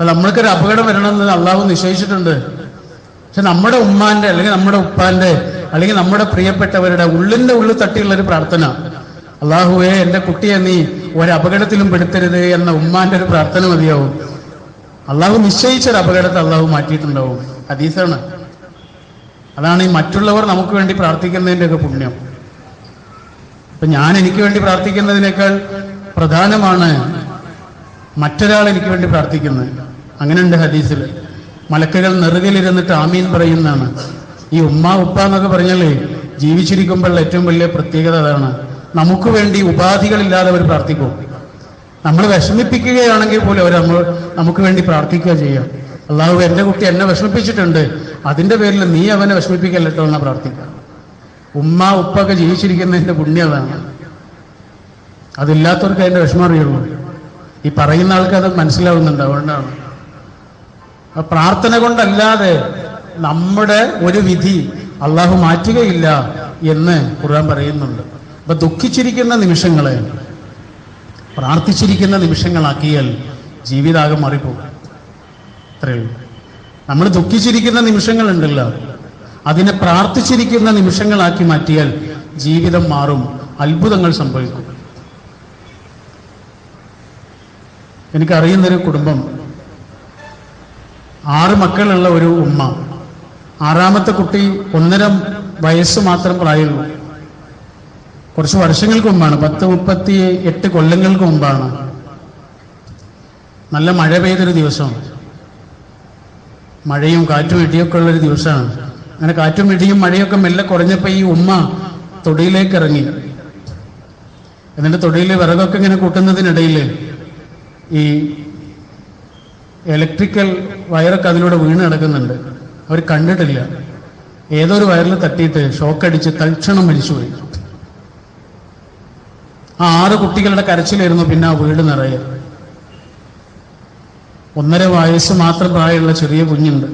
അപ്പൊ നമ്മൾക്കൊരു അപകടം വരണമെന്ന് അള്ളാഹു നിശ്ചയിച്ചിട്ടുണ്ട്. പക്ഷെ നമ്മുടെ ഉമ്മാന്റെ അല്ലെങ്കിൽ നമ്മുടെ ഉപ്പാന്റെ അല്ലെങ്കിൽ നമ്മുടെ പ്രിയപ്പെട്ടവരുടെ ഉള്ളിന്റെ ഉള്ളിൽ തട്ടിയുള്ള ഒരു പ്രാർത്ഥന. അള്ളാഹുവേ എന്റെ കുട്ടിയെ നീ ഒരപകടത്തിലും പെടുത്തരുത് എന്ന ഉമ്മാന്റെ ഒരു പ്രാർത്ഥന മതിയാവും. അള്ളാഹു നിശ്ചയിച്ചൊരു അപകടത്തെ അള്ളാഹു മാറ്റിയിട്ടുണ്ടാവും. ഹദീസാണ്. അതാണ് ഈ മറ്റുള്ളവർ നമുക്ക് വേണ്ടി പ്രാർത്ഥിക്കുന്നതിന്റെ ഒക്കെ പുണ്യം. ഇപ്പൊ ഞാൻ എനിക്ക് വേണ്ടി പ്രാർത്ഥിക്കുന്നതിനേക്കാൾ പ്രധാനമാണ് മറ്റൊരാൾ എനിക്ക് വേണ്ടി പ്രാർത്ഥിക്കുന്നത്. അങ്ങനെയുണ്ട് ഹദീസിൽ. മലക്കുകൾ നെറുകയിലിരുന്നിട്ട് ആമീൻ പറയുന്നതാണ്. ഈ ഉമ്മ ഉപ്പ എന്നൊക്കെ പറഞ്ഞാലേ ജീവിച്ചിരിക്കുമ്പോഴുള്ള ഏറ്റവും വലിയ പ്രത്യേകത അതാണ്. നമുക്ക് വേണ്ടി ഉപാധികളില്ലാതെ അവർ പ്രാർത്ഥിക്കും. നമ്മൾ വിഷമിപ്പിക്കുകയാണെങ്കിൽ പോലും അവർ നമ്മൾ നമുക്ക് വേണ്ടി പ്രാർത്ഥിക്കുക ചെയ്യാം. അള്ളാഹു എന്റെ കുട്ടി എന്നെ വിഷമിപ്പിച്ചിട്ടുണ്ട്. അതിന്റെ പേരിൽ നീ അവനെ വിഷമിപ്പിക്കല്ലോ എന്നാ പ്രാർത്ഥിക്കുക. ഉമ്മ ഉപ്പൊക്കെ ജീവിച്ചിരിക്കുന്നതിന്റെ പുണ്യം അതാണ്. അതില്ലാത്തവർക്ക് അതിന്റെ വിഷമം അറിയുള്ളൂ. ഈ പറയുന്ന ആൾക്ക് അത് മനസ്സിലാവുന്നുണ്ട്. അതുകൊണ്ടാണ്. പ്രാർത്ഥന കൊണ്ടല്ലാതെ നമ്മുടെ ഒരു വിധി അള്ളാഹു മാറ്റുകയില്ല എന്ന് ഖുർആൻ പറയുന്നുണ്ട്. അപ്പൊ ദുഃഖിച്ചിരിക്കുന്ന നിമിഷങ്ങളെ പ്രാർത്ഥിച്ചിരിക്കുന്ന നിമിഷങ്ങളാക്കിയാൽ ജീവിതാകെ മാറിപ്പോകും. അത്രയേ നമ്മൾ ദുഃഖിച്ചിരിക്കുന്ന നിമിഷങ്ങളുണ്ടല്ലോ. അതിനെ പ്രാർത്ഥിച്ചിരിക്കുന്ന നിമിഷങ്ങളാക്കി മാറ്റിയാൽ ജീവിതം മാറും. അത്ഭുതങ്ങൾ സംഭവിക്കും. എനിക്കറിയുന്നൊരു കുടുംബം ആറ് മക്കളുള്ള ഒരു ഉമ്മ. ആറാമത്തെ കുട്ടി ഒന്നര വയസ്സ് മാത്രം പ്രായമുള്ളൂ. കുറച്ച് വർഷങ്ങൾക്ക് മുമ്പാണ് പത്ത് മുപ്പത്തി എട്ട് കൊല്ലങ്ങൾക്ക് മുമ്പാണ്. നല്ല മഴ പെയ്തൊരു ദിവസം മഴയും കാറ്റും ഇടിയൊക്കെ ഉള്ളൊരു ദിവസമാണ്. അങ്ങനെ കാറ്റും ഇടിയും മഴയൊക്കെ മെല്ലെ കുറഞ്ഞപ്പോൾ ഈ ഉമ്മ തൊടിയിലേക്ക് ഇറങ്ങി. എന്നിട്ട് തൊടിയിലെ വിറകൊക്കെ ഇങ്ങനെ കൂട്ടുന്നതിനിടയിൽ ഈ ഇലക്ട്രിക്കൽ വയറൊക്കെ അതിലൂടെ വീണ് കിടക്കുന്നുണ്ട്. അവർ കണ്ടിട്ടില്ല. ഏതൊരു വയറിൽ തട്ടിയിട്ട് ഷോക്കടിച്ച് തൽക്ഷണം മരിച്ചുപോയി. ആ ആറ് കുട്ടികളുടെ കരച്ചിലായിരുന്നു പിന്നെ ആ വീട് നിറയെ. ഒന്നര വയസ്സ് മാത്രം പ്രായമുള്ള ചെറിയ കുഞ്ഞുണ്ട്.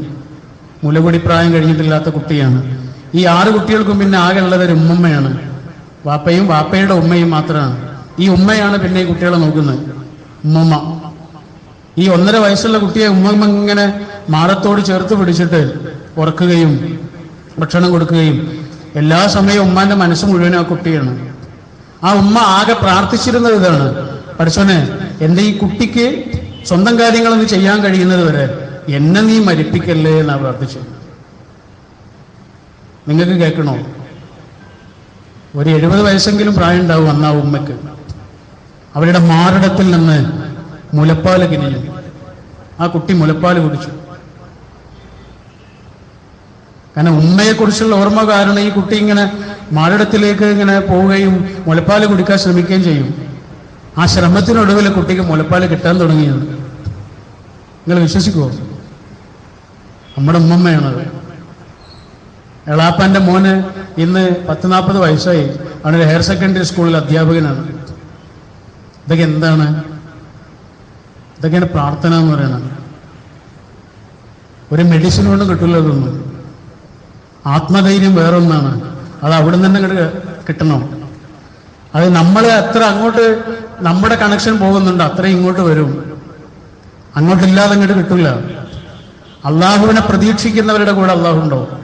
മുലപൊടി പ്രായം കഴിഞ്ഞിട്ടില്ലാത്ത കുട്ടിയാണ്. ഈ ആറ് കുട്ടികൾക്കും പിന്നെ ആകെ ഉള്ളത് ഒരു ഉമ്മയാണ് വാപ്പയും വാപ്പയുടെ ഉമ്മയും മാത്രമാണ്. ഈ ഉമ്മയാണ് പിന്നെ ഈ കുട്ടികളെ നോക്കുന്നത്. ഉമ്മമ്മ. ഈ ഒന്നര വയസ്സുള്ള കുട്ടിയെ ഉമ്മ ഇങ്ങനെ മാറത്തോട് ചേർത്ത് പിടിച്ചിട്ട് ഉറക്കുകയും ഭക്ഷണം കൊടുക്കുകയും എല്ലാ സമയവും ഉമ്മാന്റെ മനസ്സ് മുഴുവൻ ആ കുട്ടിയാണ്. ആ ഉമ്മ ആകെ പ്രാർത്ഥിച്ചിരുന്നത് ഇതാണ്. പഠിച്ചോനെ എന്റെ ഈ കുട്ടിക്ക് സ്വന്തം കാര്യങ്ങളൊന്നും ചെയ്യാൻ കഴിയുന്നത് വരെ എന്നെ നീ മരിപ്പിക്കല്ലേ എന്നാ പ്രാർത്ഥിച്ചു നിങ്ങൾക്ക് കേൾക്കണോ? ഒരു എഴുപത് വയസ്സെങ്കിലും പ്രായം ഉണ്ടാവും അന്ന് ആ ഉമ്മയ്ക്ക്. അവരുടെ മാറിടത്തിൽ നിന്ന് മുലപ്പാൽ കിനിഞ്ഞു ആ കുട്ടി മുലപ്പാൽ കുടിച്ചു. കാരണം ഉമ്മയെക്കുറിച്ചുള്ള ഓർമ്മ കാരണം ഈ കുട്ടി ഇങ്ങനെ മാളിടത്തിലേക്ക് ഇങ്ങനെ പോവുകയും മുലപ്പാൽ കുടിക്കാൻ ശ്രമിക്കുകയും ചെയ്യും. ആ ശ്രമത്തിനൊടുവിൽ കുട്ടിക്ക് മുലപ്പാൽ കിട്ടാൻ തുടങ്ങിയത്. നിങ്ങൾ വിശ്വസിക്കുമോ നമ്മുടെ ഉമ്മമ്മയാണത്. എളാപ്പാന്റെ മോന് ഇന്ന് പത്ത് നാൽപ്പത് വയസ്സായി. അവനൊരു ഹയർ സെക്കൻഡറി സ്കൂളിൽ അധ്യാപകനാണ്. ഇതൊക്കെ എന്താണ്? ഇതൊക്കെയാണ് പ്രാർത്ഥന എന്ന് പറയുന്നത്. ഒരു മെഡിസിൻ കൊണ്ടും കിട്ടില്ല ഇതൊന്നും ആത്മധൈര്യം വേറൊന്നാണ്. അത് അവിടെ നിന്ന് ഇങ്ങോട്ട് കിട്ടണം. അത് നമ്മൾ എത്ര അങ്ങോട്ട് നമ്മുടെ കണക്ഷൻ പോകുന്നുണ്ട് അത്രയും ഇങ്ങോട്ട് വരും. അങ്ങോട്ടില്ലാതെ അങ്ങോട്ട് കിട്ടില്ല അള്ളാഹുവിനെ പ്രതീക്ഷിക്കുന്നവരുടെ കൂടെ അള്ളാഹു ഉണ്ടോ?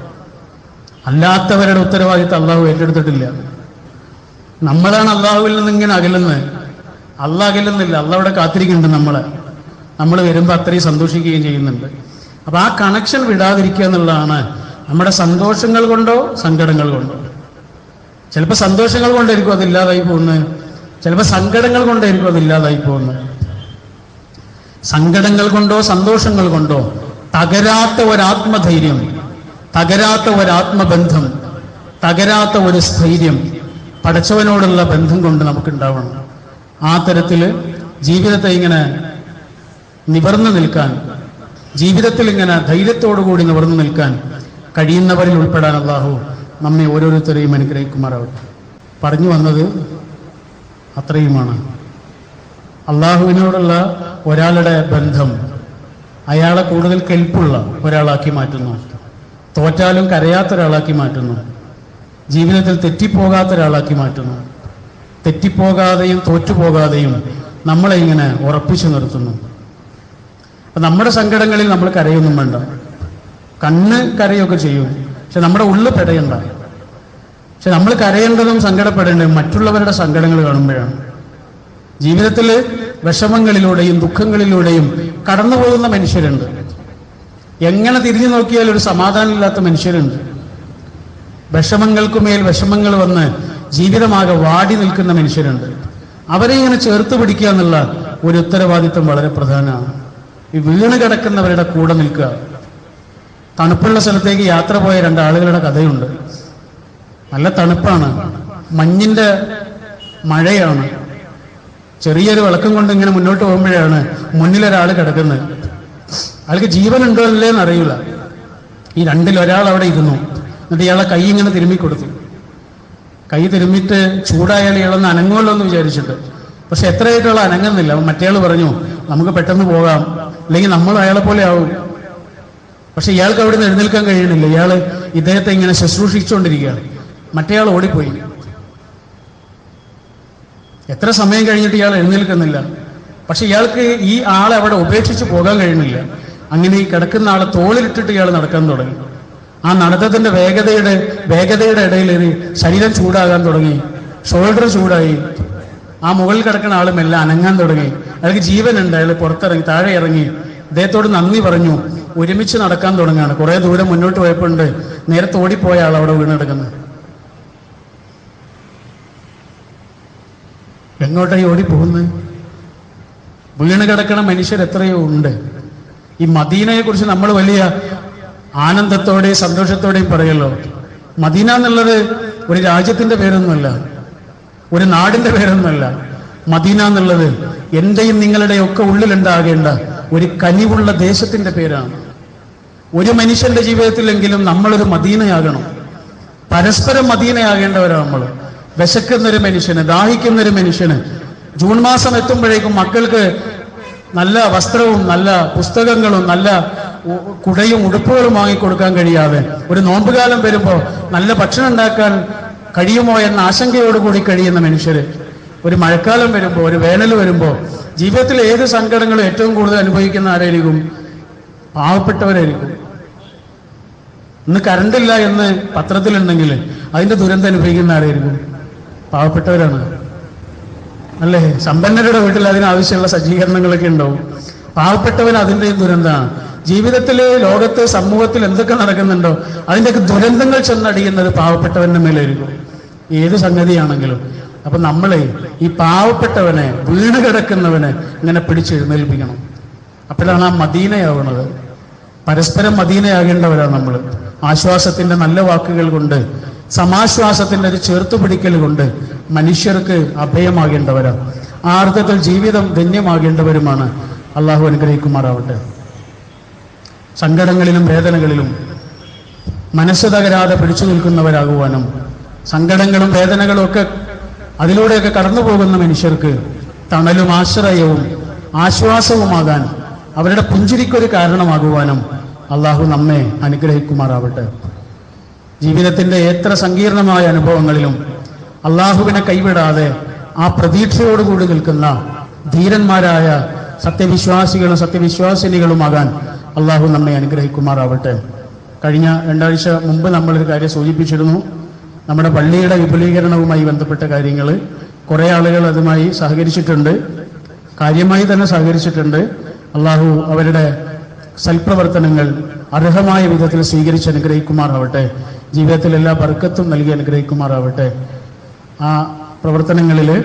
അല്ലാത്തവരുടെ ഉത്തരവാദിത്തം അള്ളാഹു ഏറ്റെടുത്തിട്ടില്ല. നമ്മളാണ് അള്ളാഹുവിൽ നിന്ന് ഇങ്ങനെ അകലുന്നത്. അള്ളാഹ് അകലുന്നില്ല. അള്ളാഹ് അവിടെ കാത്തിരിക്കുന്നുണ്ട് നമ്മളെ. നമ്മൾ വരുമ്പോൾ അത്രയും സന്തോഷിക്കുകയും ചെയ്യുന്നുണ്ട്. അപ്പൊ ആ കണക്ഷൻ വിടാതിരിക്കുക എന്നുള്ളതാണ് നമ്മുടെ സന്തോഷങ്ങൾ കൊണ്ടോ സങ്കടങ്ങൾ കൊണ്ടോ. ചിലപ്പോൾ സന്തോഷങ്ങൾ കൊണ്ടായിരിക്കും അതില്ലാതായി പോകുന്നത്. ചിലപ്പോൾ സങ്കടങ്ങൾ കൊണ്ടായിരിക്കും അതില്ലാതായി പോകുന്നത്. സങ്കടങ്ങൾ കൊണ്ടോ സന്തോഷങ്ങൾ കൊണ്ടോ തകരാത്ത ഒരാത്മധൈര്യം തകരാത്ത ഒരാത്മബന്ധം തകരാത്ത ഒരു സ്ഥൈര്യം പടച്ചവനോടുള്ള ബന്ധം കൊണ്ട് നമുക്കുണ്ടാവണം. ആ തരത്തിൽ ജീവിതത്തെ ഇങ്ങനെ നിവർന്നു നിൽക്കാൻ ജീവിതത്തിൽ ഇങ്ങനെ ധൈര്യത്തോടു കൂടി നിവർന്നു നിൽക്കാൻ കഴിയുന്നവരിൽ ഉൾപ്പെടാൻ അള്ളാഹു നമ്മെ ഓരോരുത്തരെയും അനുഗ്രഹിക്കുമാറാവട്ടെ. പറഞ്ഞു വന്നത് അത്രയുമാണ്. അള്ളാഹുവിനോടുള്ള ഒരാളുടെ ബന്ധം അയാളെ കൂടുതൽ കെൽപ്പുള്ള ഒരാളാക്കി മാറ്റുന്നു. തോറ്റാലും കരയാത്ത ഒരാളാക്കി മാറ്റുന്നു. ജീവിതത്തിൽ തെറ്റിപ്പോകാത്ത ഒരാളാക്കി മാറ്റുന്നു. തെറ്റിപ്പോകാതെയും തോറ്റുപോകാതെയും നമ്മളെ ഇങ്ങനെ ഉറപ്പിച്ചു നിർത്തുന്നു. അപ്പൊ നമ്മുടെ സങ്കടങ്ങളിൽ നമ്മൾ കരയൊന്നും വേണ്ട. കണ്ണ് കരയൊക്കെ ചെയ്യും. പക്ഷെ നമ്മുടെ ഉള്ളു പെടയണ്ട. പക്ഷെ നമ്മൾ കരയേണ്ടതും സങ്കടപ്പെടേണ്ടതും മറ്റുള്ളവരുടെ സങ്കടങ്ങൾ കാണുമ്പോഴാണ്. ജീവിതത്തിൽ വിഷമങ്ങളിലൂടെയും ദുഃഖങ്ങളിലൂടെയും കടന്നു പോകുന്ന മനുഷ്യരുണ്ട്. എങ്ങനെ തിരിഞ്ഞു നോക്കിയാൽ ഒരു സമാധാനമില്ലാത്ത മനുഷ്യരുണ്ട്. വിഷമങ്ങൾക്കുമേൽ വിഷമങ്ങൾ വന്ന് ജീവിതമാകെ വാടി നിൽക്കുന്ന മനുഷ്യരുണ്ട്. അവരെ ഇങ്ങനെ ചേർത്ത് പിടിക്കുക എന്നുള്ള ഒരു ഉത്തരവാദിത്വം വളരെ പ്രധാനമാണ്. ഈ വീണ് കിടക്കുന്നവരുടെ കൂടെ നിൽക്കുക. തണുപ്പുള്ള സ്ഥലത്തേക്ക് യാത്ര പോയ രണ്ടാളുകളുടെ കഥയുണ്ട്. നല്ല തണുപ്പാണ്. മഞ്ഞിന്റെ മഴയാണ്. ചെറിയൊരു വിളക്കം കൊണ്ട് ഇങ്ങനെ മുന്നോട്ട് പോകുമ്പോഴാണ് മുന്നിലൊരാൾ കിടക്കുന്നത്. അയാൾക്ക് ജീവൻ ഉണ്ടോ അല്ലേ എന്നറിയില്ല ഈ രണ്ടിൽ ഒരാൾ അവിടെ ഇരുന്നു. എന്നിട്ട് ഇയാളെ കൈ ഇങ്ങനെ തിരുമ്മി കൊടുത്തു. കൈ തിരുമ്മിട്ട് ചൂടായാൽ ഇയാളൊന്ന് അനങ്ങുമല്ലോ എന്ന് വിചാരിച്ചിട്ട്. പക്ഷെ എത്രയായിട്ടുള്ള അനങ്ങുന്നില്ല. മറ്റേ മറ്റേയാൾ പറഞ്ഞു നമുക്ക് പെട്ടെന്ന് പോകാം. അല്ലെങ്കിൽ നമ്മൾ അയാളെ പോലെ ആവും. പക്ഷെ ഇയാൾക്ക് അവിടെ നിന്ന് എഴുന്നേൽക്കാൻ കഴിയണില്ല. ഇയാൾ ഇദ്ദേഹത്തെ ഇങ്ങനെ ശുശ്രൂഷിച്ചുകൊണ്ടിരിക്കുകയാണ്. മറ്റേയാൾ ഓടിപ്പോയി. എത്ര സമയം കഴിഞ്ഞിട്ട് ഇയാൾ എഴുന്നേൽക്കുന്നില്ല. പക്ഷെ ഇയാൾക്ക് ഈ ആളെ അവിടെ ഉപേക്ഷിച്ച് പോകാൻ കഴിയുന്നില്ല. അങ്ങനെ ഈ കിടക്കുന്ന ആളെ തോളിലിട്ടിട്ട് ഇയാൾ നടക്കാൻ തുടങ്ങി. ആ നടത്തത്തിന്റെ വേഗതയുടെ വേഗതയുടെ ഇടയിൽ ശരീരം ചൂടാകാൻ തുടങ്ങി. ഷോൾഡർ ചൂടായി. ആ മുകളിൽ കിടക്കുന്ന ആൾ മെല്ലെ അനങ്ങാൻ തുടങ്ങി. അയാൾക്ക് ജീവനുണ്ട്. അയാൾ പുറത്തിറങ്ങി താഴെ ഇറങ്ങി. അദ്ദേഹത്തോട് നന്ദി പറഞ്ഞു. ഒരുമിച്ച് നടക്കാൻ തുടങ്ങുകയാണ്. കുറേ ദൂരം മുന്നോട്ട് പോയപ്പോണ്ട് നേരത്തെ ഓടിപ്പോയ ആൾ അവിടെ വീണെടുക്കുന്നത് എങ്ങോട്ടായി ഓടിപ്പോകുന്നത്? വീണ് കിടക്കണ മനുഷ്യർ എത്രയോ ഉണ്ട്. ഈ മദീനയെ കുറിച്ച് നമ്മൾ വലിയ ആനന്ദത്തോടെയും സന്തോഷത്തോടെയും പറയല്ലോ. മദീന എന്നുള്ളത് ഒരു രാജ്യത്തിന്റെ പേരൊന്നുമല്ല. ഒരു നാടിന്റെ പേരൊന്നുമല്ല. മദീന എന്നുള്ളത് എന്റെയും നിങ്ങളുടെയും ഒക്കെ ഉള്ളിലുണ്ടാകേണ്ട ഒരു കനിവുള്ള ദേശത്തിന്റെ പേരാണ്. ഒരു മനുഷ്യന്റെ ജീവിതത്തിലെങ്കിലും നമ്മളൊരു മദീനയാകണം. പരസ്പരം മദീനയാകേണ്ടവരാണ് നമ്മൾ. വിശക്കുന്നൊരു മനുഷ്യന് ദാഹിക്കുന്നൊരു മനുഷ്യന്. ജൂൺ മാസം എത്തുമ്പോഴേക്കും മക്കൾക്ക് നല്ല വസ്ത്രവും നല്ല പുസ്തകങ്ങളും നല്ല കുടയും ഉടുപ്പുകളും വാങ്ങിക്കൊടുക്കാൻ കഴിയാതെ ഒരു നോമ്പുകാലം വരുമ്പോൾ നല്ല ഭക്ഷണം ഉണ്ടാക്കാൻ കഴിയുമോ എന്ന ആശങ്കയോടുകൂടി കഴിയുന്ന മനുഷ്യർ ഒരു മഴക്കാലം വരുമ്പോൾ ഒരു വേനൽ വരുമ്പോൾ ജീവിതത്തിൽ ഏത് സങ്കടങ്ങളും ഏറ്റവും കൂടുതൽ അനുഭവിക്കുന്ന ആരായിരിക്കും? പാവപ്പെട്ടവരായിരിക്കും. ഇന്ന് കറണ്ടില്ല എന്ന് പത്രത്തിലുണ്ടെങ്കിൽ അതിന്റെ ദുരന്തം അനുഭവിക്കുന്ന ആരായിരിക്കും? പാവപ്പെട്ടവരാണ്. അല്ലേ? സമ്പന്നരുടെ വീട്ടിൽ അതിനാവശ്യമുള്ള സജ്ജീകരണങ്ങളൊക്കെ ഉണ്ടാവും. പാവപ്പെട്ടവൻ അതിന്റെയും ദുരന്തമാണ്. ജീവിതത്തിൽ ലോകത്ത് സമൂഹത്തിൽ എന്തൊക്കെ നടക്കുന്നുണ്ടോ അതിന്റെയൊക്കെ ദുരന്തങ്ങൾ ചെന്നടിയുന്നത് പാവപ്പെട്ടവന്റെ മേലായിരിക്കും. ഏത് സംഗതിയാണെങ്കിലും. അപ്പൊ നമ്മളെ ഈ പാവപ്പെട്ടവനെ വീണ് കിടക്കുന്നവനെ ഇങ്ങനെ പിടിച്ചെഴുന്നേൽപ്പിക്കണം. അപ്പോഴാണ് ആ മദീനയാവുന്നത് പരസ്പരം മദീനയാകേണ്ടവരാണ് നമ്മൾ ആശ്വാസത്തിന്റെ നല്ല വാക്കുകൾ കൊണ്ട് സമാശ്വാസത്തിന്റെ ഒരു ചേർത്തുപിടിക്കൽ കൊണ്ട് മനുഷ്യർക്ക് അഭയമാകേണ്ടവരാണ് ആർദ്രത്തിൽ ജീവിതം ധന്യമാകേണ്ടവരുമാണ്. അള്ളാഹു അനുഗ്രഹിക്കുമാറാവട്ടെ. സങ്കടങ്ങളിലും വേദനകളിലും മനസ്സ് തകരാതെ പിടിച്ചു നിൽക്കുന്നവരാകുവാനും സങ്കടങ്ങളും വേദനകളും ഒക്കെ അതിലൂടെയൊക്കെ കടന്നു പോകുന്ന മനുഷ്യർക്ക് തണലും ആശ്രയവും ആശ്വാസവുമാകാൻ അവരുടെ പുഞ്ചിരിക്കൊരു കാരണമാകുവാനും അള്ളാഹു നമ്മെ അനുഗ്രഹിക്കുമാറാവട്ടെ. ജീവിതത്തിന്റെ എത്ര സങ്കീർണമായ അനുഭവങ്ങളിലും അള്ളാഹുവിനെ കൈവിടാതെ ആ പ്രതീക്ഷയോടുകൂടി നിൽക്കുന്ന ധീരന്മാരായ സത്യവിശ്വാസികളും സത്യവിശ്വാസിനികളുമാകാൻ അള്ളാഹു നമ്മെ അനുഗ്രഹിക്കുമാറാവട്ടെ. കഴിഞ്ഞ രണ്ടാഴ്ച മുമ്പ് നമ്മൾ ഒരു കാര്യം സൂചിപ്പിച്ചിരുന്നു. നമ്മുടെ പള്ളിയുടെ വിപുലീകരണവുമായി ബന്ധപ്പെട്ട കാര്യങ്ങൾ. കുറേ ആളുകൾ അതുമായി സഹകരിച്ചിട്ടുണ്ട്. കാര്യമായി തന്നെ സഹകരിച്ചിട്ടുണ്ട്. അള്ളാഹു അവരുടെ സൽപ്രവർത്തനങ്ങൾ അർഹമായ വിധത്തിൽ സ്വീകരിച്ച് അനുഗ്രഹിക്കുമാറാവട്ടെ. ജീവിതത്തിൽ എല്ലാ ബർക്കത്തും നൽകി അനുഗ്രഹിക്കുമാറാവട്ടെ. ആ പ്രവർത്തനങ്ങളിൽ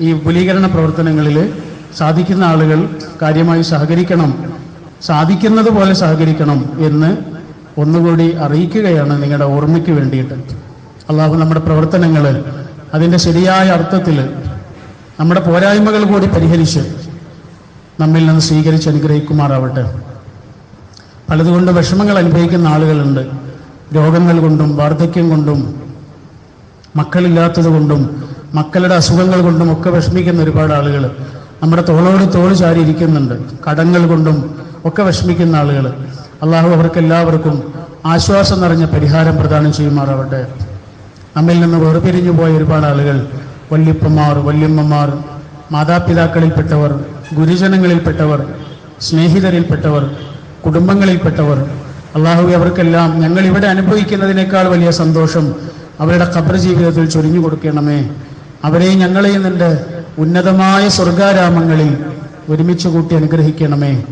ഈ വിപുലീകരണ പ്രവർത്തനങ്ങളിൽ സാധിക്കുന്ന ആളുകൾ കാര്യമായി സഹകരിക്കണം. സാധിക്കുന്നത് പോലെ സഹകരിക്കണം എന്ന് ഒന്നുകൂടി അറിയിക്കുകയാണ് നിങ്ങളുടെ ഓർമ്മയ്ക്ക് വേണ്ടിയിട്ട്. അള്ളാഹു നമ്മുടെ പ്രവർത്തനങ്ങൾ അതിന്റെ ശരിയായ അർത്ഥത്തിൽ നമ്മുടെ പോരായ്മകൾ കൂടി പരിഹരിച്ച് നമ്മിൽ നിന്ന് സ്വീകരിച്ച് അനുഗ്രഹിക്കുമാറാവട്ടെ. പലതുകൊണ്ട് വിഷമങ്ങൾ അനുഭവിക്കുന്ന ആളുകളുണ്ട്. രോഗങ്ങൾ കൊണ്ടും വാർദ്ധക്യം കൊണ്ടും മക്കളില്ലാത്തത് കൊണ്ടും മക്കളുടെ അസുഖങ്ങൾ കൊണ്ടും ഒക്കെ വിഷമിക്കുന്ന ഒരുപാട് ആളുകൾ നമ്മുടെ തോളോട് തോൾ ചാരി ഇരിക്കുന്നുണ്ട് കടങ്ങൾ കൊണ്ടും ഒക്കെ വിഷമിക്കുന്ന ആളുകൾ അള്ളാഹു അവർക്ക് എല്ലാവർക്കും ആശ്വാസം നിറഞ്ഞ പരിഹാരം പ്രദാനം ചെയ്യുമാറാവട്ടെ. നമ്മിൽ നിന്ന് വേർപിരിഞ്ഞു പോയ ഒരുപാട് ആളുകൾ വല്യപ്പന്മാർ വല്യമ്മമാർ മാതാപിതാക്കളിൽപ്പെട്ടവർ ഗുരുജനങ്ങളിൽപ്പെട്ടവർ സ്നേഹിതരിൽപ്പെട്ടവർ കുടുംബങ്ങളിൽപ്പെട്ടവർ അള്ളാഹു അവർക്കെല്ലാം ഞങ്ങൾ ഇവിടെ അനുഭവിക്കുന്നതിനേക്കാൾ വലിയ സന്തോഷം അവരുടെ ഖബർ ജീവിതത്തിൽ ചൊരിഞ്ഞു കൊടുക്കണമേ. അവരെയും ഞങ്ങളെയും നിന്റെ ഉന്നതമായ സ്വർഗാരാമങ്ങളിൽ ഒരുമിച്ച് കൂട്ടി അനുഗ്രഹിക്കണമേ.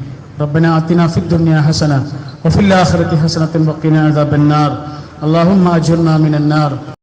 ربنا آتنا في الدنيا حسنة وفي الآخرة حسنة وقنا عذاب النار. اللهم أجرنا من النار.